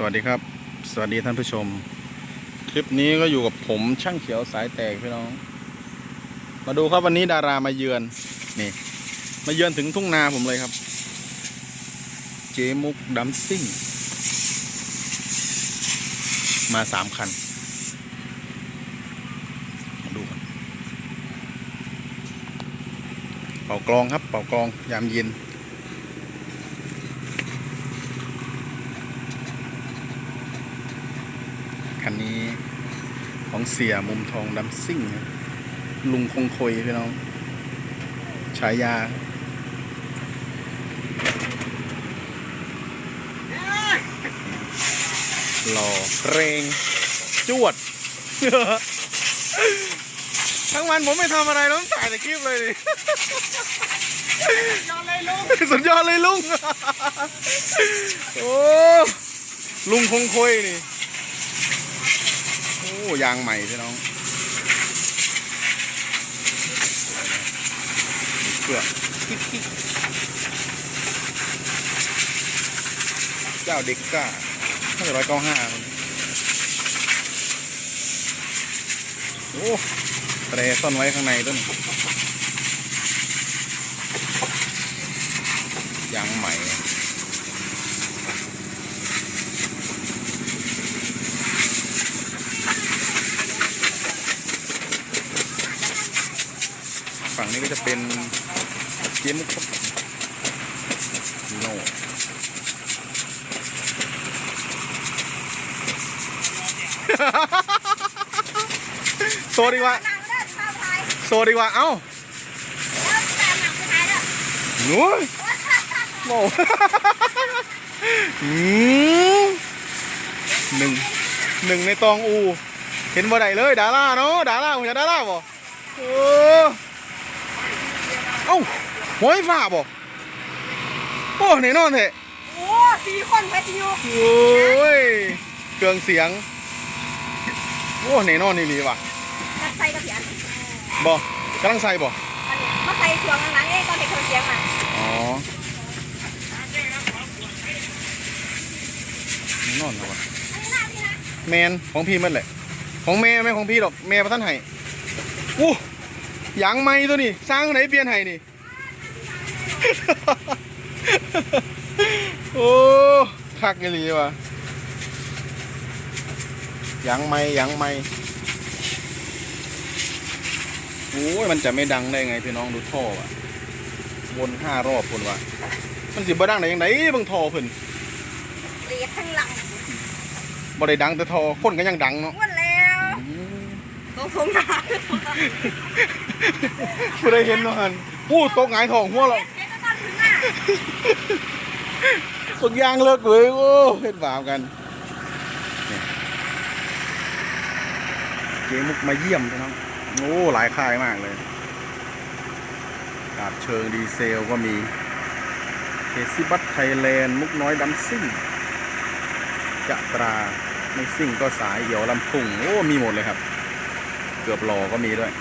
สวัสดีครับ สวัสดีท่านผู้ชม คลิปนี้ก็อยู่กับผมช่างเขียวสายแตกพี่น้อง มาดูครับวันนี้ดารามาเยือนนี่มาเยือนถึงทุ่งนาผมเลยครับ เจมุกดัมซิ่ง มาสามคัน มาดูกันเป่ากลองครับ เป่ากลองยามเย็น คันนี้ ของเสียมุมทองดัมซิ่ง ลุงคงคอยพี่น้องฉายาหล่อเรงจวด ทั้งวันผมไม่ทำอะไรแล้วถ่ายแต่คลิปเลยดิยอดเลยลุงสุดยอดเลยลุง โอ้ ลุงคงคอยนี่ ยางใหม่พี่น้องเครื่องกิ๊กกิ๊กเจ้าเด็กก้าห้าร้อยเก้าห้าโอ้แตรซ่อนไว้ข้างในต้นยางใหม่ นี้ก็จะเป็นเจมุกครับโน่โซดีกว่า โซดีกว่า เอ้าหนูโม่อืมหนึ่งหนึ่งในตองอู เห็นบ่ได้เลย ดาราเนาะ ดาราผมจะดาราบ่โอ้ เอ้าหอยฟ้าบ่โอ้แน่นอนเถอะโอ้สี่คนเพชรอยู่โอ้ยเครื่องเสียง โอ้แน่นอนนี่ลีว่ะกัดใส่กระเพียนบ่กำลังใส่บ่อันนี้มาใส่ช่วงหลังๆเองตอนเด็กคนเสียงมาอ๋อแน่นอนนะวะอันนี้หน้าพี่นะแมนของพี่มันแหละของแม่ไม่ของพี่หรอกแม่ประท่านให้อู้ ยางไม้ตัวนี้สร้างไหนเปลี่ยนให้นี่ โอ้คักอีหลีว่ะยางไม้ยางไม้โอ้ยมันจะไม่ดังได้ไงพี่น้องดูท่อว่ะวนห้ารอบคนว่ะมันสิบ่ดังได้ยังไงเบิ่งท่อเพิ่นเลียดข้างหลังบ่ได้ดังแต่ท่อคนก็ยังดังเนาะ หมดแล้วตรงทงนา ผู้ได้เห็นเนาะฮันผู้ตกหงายท้องหัวเราเจ๊ก็ตอนถึงอะตกยางเลิกเลยโอ้เฮ็ดบาปกันเจมุกมาเยี่ยมพี่น้องโอ้หลายค่ายมากเลยดาบเชิงดีเซลก็มีเคซิบัตไทยแลนด์มุกน้อยดัมซิ่งจะตราไม่ซิ่งก็สายเหี่ยวลำพุงโอ้มีหมดเลยครับ เกือบหลอก็มีด้วย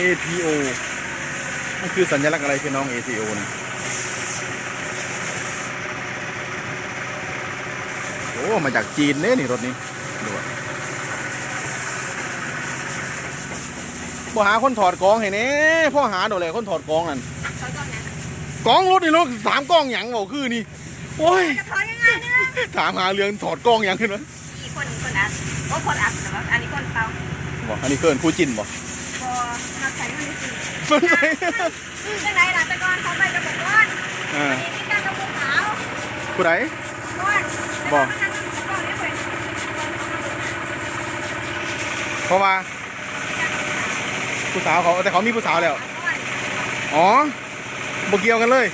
APO มันคือสัญลักษณ์อะไรพี่น้อง APO เนี่ยโอ้มาจากจีนเนี่ยนี่รถนี้ดูอะพ่อหาคนถอดกองให้เน่พ่อหาโดดเลยคนถอดกองนั่นถอยก่อนนะกองรถนี่รถสามกองหยังเอาคือนี่โอ้ยจะถอยยังไงเนี่ยถามหาเรื่องถอดกองหยังขึ้นวะอีกคนคนอัดโอ้คนอัดแต่ว่าอันนี้คนเปล่าบอกอันนี้เกินผู้จินบอกพอ มาใส่มันสิมันไงเรื่องไหนล่ะแต่ก่อนเขาไปกระบอกก้อนอ่าอันนี้มีการกระบอกขาวผู้ใดก้อนบอกเพราะว่าผู้สาวเขาแต่เขามีผู้สาวแล้ว อ๋อบ่เกี่ยวกันเลย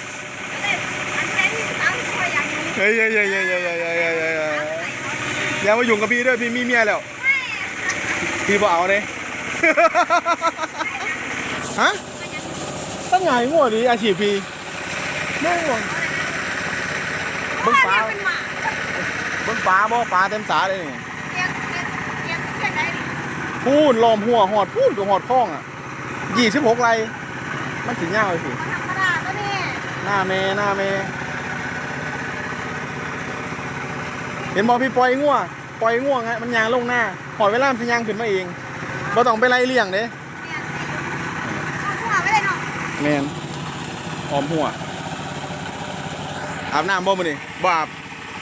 เฮ้ยเฮ้ยเฮ้ยเฮ้ยเฮ้ยเฮ้ยเฮ้ยเฮ้ยอย่ามายุ่งกับพี่ด้วยพี่มีเมียแล้ว พี่บ่เอาเลย ฮะตั้งไงมั่วดีอาชีพพี่แม่งว่ะเบิ้งฟ้าเบิ้งฟ้าบ่ฟ้าเต็มสาเลยนี่พูนล้อมหัวหอดพูนกับหอดคล้องอะยี่สิบหกไรมันถึงยาวเลยสิหน้าเมหน้าเมเห็นบอกพี่ปล่อยง่วปล่อยง่วงฮะมันยางลงหน้าหอยเวลามันสิยางขึ้นมาเอง บ่ต้องไปไล่เลี่ยงเด้เอาหัวไปเลยเนาะแมนหอมหัว อาบน้ำบ่มื้อนี้บ่อาบ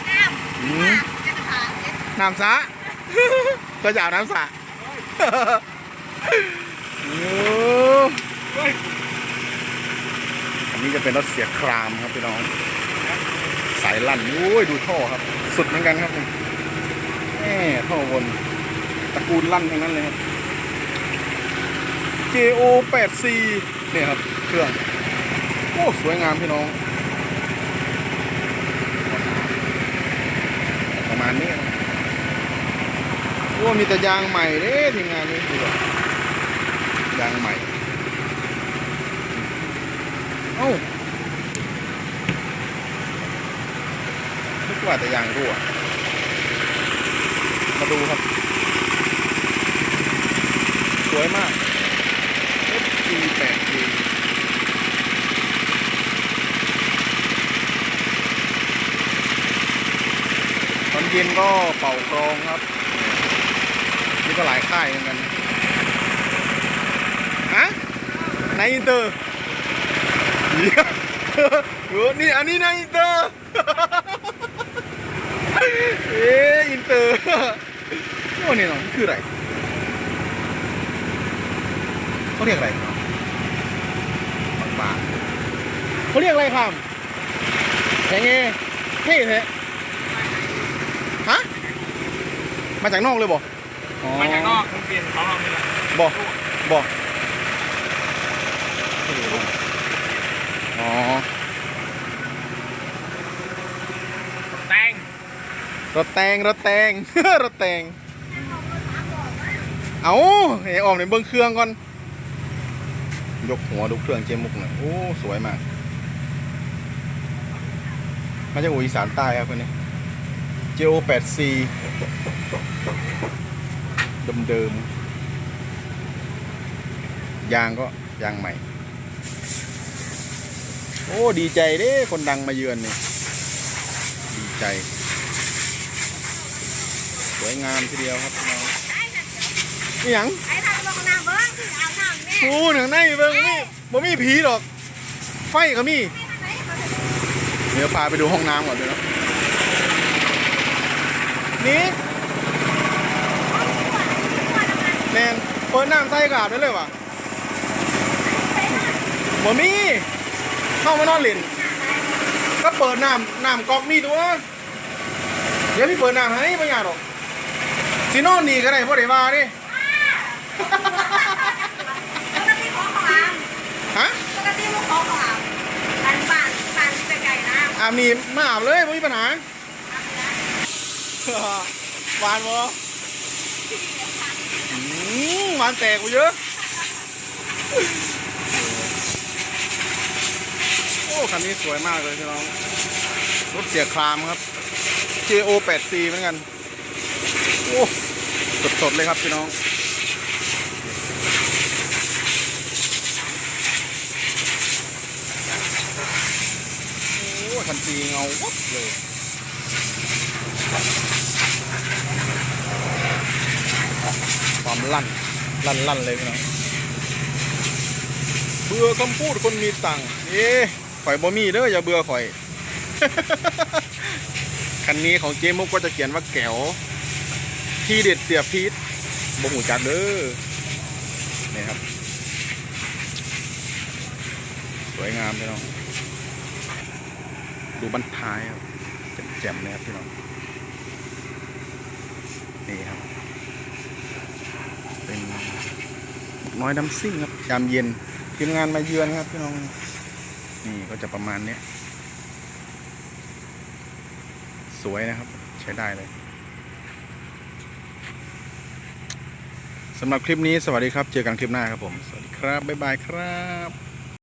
น้ำอืน้มำจะผ่านเนี่ยน้ำสระก็จะอาบน้ำสระโอ้อันนี้จะเป็นรถเสียครามครับพี่น้อง สายลั่นโอ้ยดูท่อครับ สุดเหมือนกันครับนี่แหมท่อวนตระกูลลั่นทั้งนั้นเลยครับ JO 8 C เนี่ยครับ เครื่อง โอ้ สวยงามพี่น้อง ประมาณนี้โอ้มีแต่ยางใหม่เด้ทีมงานนี้ดูแบบยางใหม่ เอ้านึกว่าแต่ยางรั่ว มาดูครับ สวยมาก FG 8 G ตอน เย็นก็เป่ากรองครับ นี่ก็หลายค่ายเหมือนกันฮะในอินเตอร์เหี้ยเออนี่อันนี้ในอินเตอร์เอ๊อินเตอร์โอ้นี่นาะนี่คืออะไรเขาเรียกอะไรบางบางๆเขาเรียกอะไรครับแข่างเงเท่แท้ะ มาจากนอกเลยบ่มาจากนอกมันเปลี่ยนของเราเนี่ยบ่บ่อ๋อแตงรถแตงรถแตงรถแตงเอาเฮ้ออมในเบิ้งเครื่องก่อน ยกหัวดูเครื่องเจมุกหน่อย โอ้ สวยมาก มาจากอูอีสานใต้ครับคนนี้ JO 8 C เดิมๆยางก็ยางใหม่ โอ้ดีใจเด้คนดังมาเยือนนี่ดีใจ สวยงามทีเดียวครับพี่น้องไอ้นั่นนี่หยังไอ้ทางลงน้ำเบิ้งเอาน้ำเนี่ยโอ้หนังในเบิ่งนี่บ่มีผีหรอก ไฟก็มีไหนมาเลยเดี๋ยวพาไปดูห้องน้ำก่อนเลยเนาะนี่ แนนเปิดน้ำใส่กาบได้เลยวะบ่มีเข้ามานอนเล่นก็เปิดน้ำน้ำก๊อกมีตัวเดี๋ยวพี่เปิดน้ำให้ไม่ยากหรอกสินอนนี่ก็ได้พ่อเดี๋ยวมาดิปกติของขอาบฮะปกติของเขอาบบ้านบ้านบ้านที่ไกลๆนะอาบนี่มาอาบเลยไม่มีปัญหาหวานบ่ อืมหวานแตกกูเยอะ โอ้ คันนี้สวยมากเลยพี่น้อง รถเสียครามครับ JO 8C เหมือนกัน โอ้ สดๆเลยครับพี่น้องโอ้คันตีเงาวับเลย ความ ลั่นลั่นลั่นเลยพี่น้องเบื่อคำพูดคนมีตังค์เอ๊ข่อยบ่มีเด้ออย่าเบื่อข่อย คันนี้ของเจมุกก็จะเขียนว่าแก้วที่เด็ดเสียพีทบ่หูจักเด้อนี่ครับ สวยงามพี่น้อง ดูบันท้ายครับแจ่มๆเลยครับพี่น้อง นี่ครับ เป็น น้อยน้ำซิ่งครับยามเย็นทีมงานมาเยือนครับพี่น้องนี่ก็จะประมาณนี้สวยนะครับ ใช้ได้เลยสำหรับคลิปนี้สวัสดีครับ เจอกันคลิปหน้าครับผม สวัสดีครับ บ๊ายบายครับ